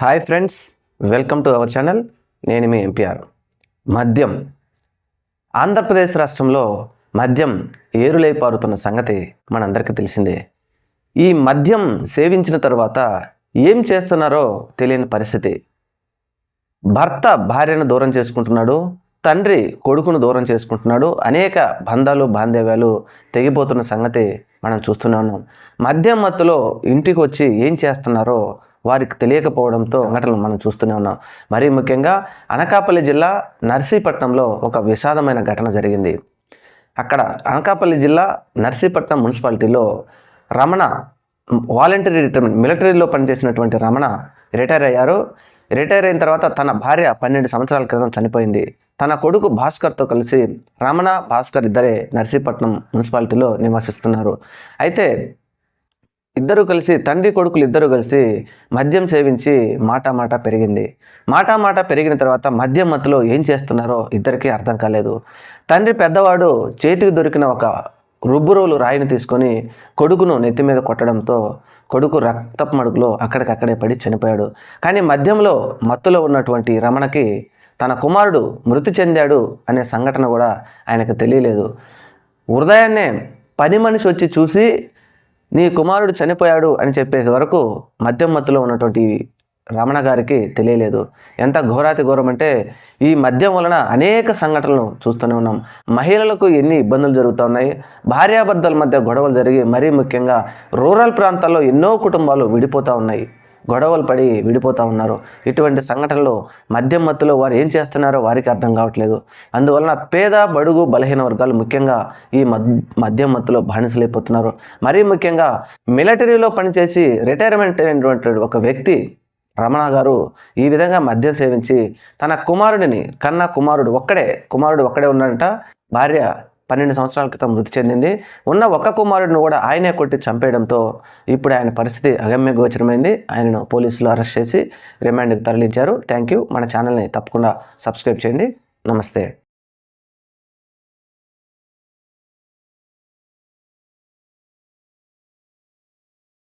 Hi friends welcome to our channel నేను మీ MPR మద్యం. ఆంధ్రప్రదేశ్ రాష్ట్రంలో మద్యం ఏరులై పారుతున్న సంగతి మనందరికీ తెలిసిందే. ఈ మద్యం సేవించిన తర్వాత ఏం చేస్తున్నారో తెలియని పరిస్థితి. భర్త భార్యను దూరం చేసుకుంటున్నాడు తండ్రి కొడుకును దూరం చేసుకుంటున్నాడు అనేక బంధాలు బాంధవ్యాలు తెగిపోతున్న సంగతి మనం చూస్తున్నాము మద్యం మత్తులో ఇంటికి వచ్చి ఏం చేస్తున్నారో వారికి తెలియకపోవడంతో సంఘటనలు మనం చూస్తూనే ఉన్నాం. మరీ ముఖ్యంగా అనకాపల్లి జిల్లా నర్సీపట్నంలో ఒక విషాదమైన ఘటన జరిగింది. అక్కడ అనకాపల్లి జిల్లా నర్సీపట్నం మున్సిపాలిటీలో రమణ వాలంటరీ రిటైర్మెంట్ మిలిటరీలో పనిచేసినటువంటి రమణ రిటైర్ అయ్యారు. రిటైర్ అయిన తర్వాత తన భార్య పన్నెండు సంవత్సరాల క్రితం చనిపోయింది. తన కొడుకు భాస్కర్తో కలిసి రమణ భాస్కర్ ఇద్దరే నర్సీపట్నం మున్సిపాలిటీలో నివసిస్తున్నారు. అయితే ఇద్దరు కలిసి తండ్రి కొడుకులు ఇద్దరు కలిసి మద్యం సేవించి మాటా మాట పెరిగింది. మాటా మాట పెరిగిన తర్వాత మద్యం మత్తులో ఏం చేస్తున్నారో ఇద్దరికీ అర్థం కాలేదు. తండ్రి పెద్దవాడు చేతికి దొరికిన ఒక రుబ్బురోలు రాయిని తీసుకొని కొడుకును నెత్తి మీద కొట్టడంతో కొడుకు రక్తపు మడుగులో అక్కడికక్కడే పడి చనిపోయాడు. కానీ మద్యంలో మత్తులో ఉన్నటువంటి రమణకి తన కుమారుడు మృతి చెందాడు అనే సంఘటన కూడా ఆయనకు తెలియలేదు. ఉదయాన్నే పని మనిషి వచ్చి చూసి నీ కుమారుడు చనిపోయాడు అని చెప్పేసి వరకు మద్యం మత్తులో ఉన్నటువంటి రమణ గారికి తెలియలేదు. ఎంత ఘోరాతి ఘోరం అంటే ఈ మద్యం వలన అనేక సంఘటనలు చూస్తూనే ఉన్నాం. మహిళలకు ఎన్ని ఇబ్బందులు జరుగుతూ ఉన్నాయి? భార్యాభర్తల మధ్య గొడవలు జరిగి మరీ ముఖ్యంగా రూరల్ ప్రాంతాల్లో ఎన్నో కుటుంబాలు విడిపోతూ ఉన్నాయి. గొడవలు పడి విడిపోతూ ఉన్నారు. ఇటువంటి సంఘటనలు మద్యం మత్తులో వారు ఏం చేస్తున్నారో వారికి అర్థం కావట్లేదు. అందువలన పేద బడుగు బలహీన వర్గాలు ముఖ్యంగా ఈ మద్ మద్యం మత్తులో బానిసలైపోతున్నారు. మరీ ముఖ్యంగా మిలిటరీలో పనిచేసి రిటైర్మెంట్ అయినటువంటి ఒక వ్యక్తి రమణ గారు ఈ విధంగా మద్యం సేవించి తన కుమారుడిని కన్న కుమారుడు ఒక్కడే కుమారుడు ఒక్కడే ఉన్నాడంట భార్య పన్నెండు సంవత్సరాల క్రితం మృతి చెందింది. ఉన్న ఒక్క కుమారుడిని కూడా ఆయనే కొట్టి చంపేయడంతో ఇప్పుడు ఆయన పరిస్థితి అగమ్య గోచరమైంది. ఆయనను పోలీసులు అరెస్ట్ చేసి రిమాండ్కి తరలించారు. థ్యాంక్ యూ మన ఛానల్ని తప్పకుండా సబ్స్క్రైబ్ చేయండి. నమస్తే.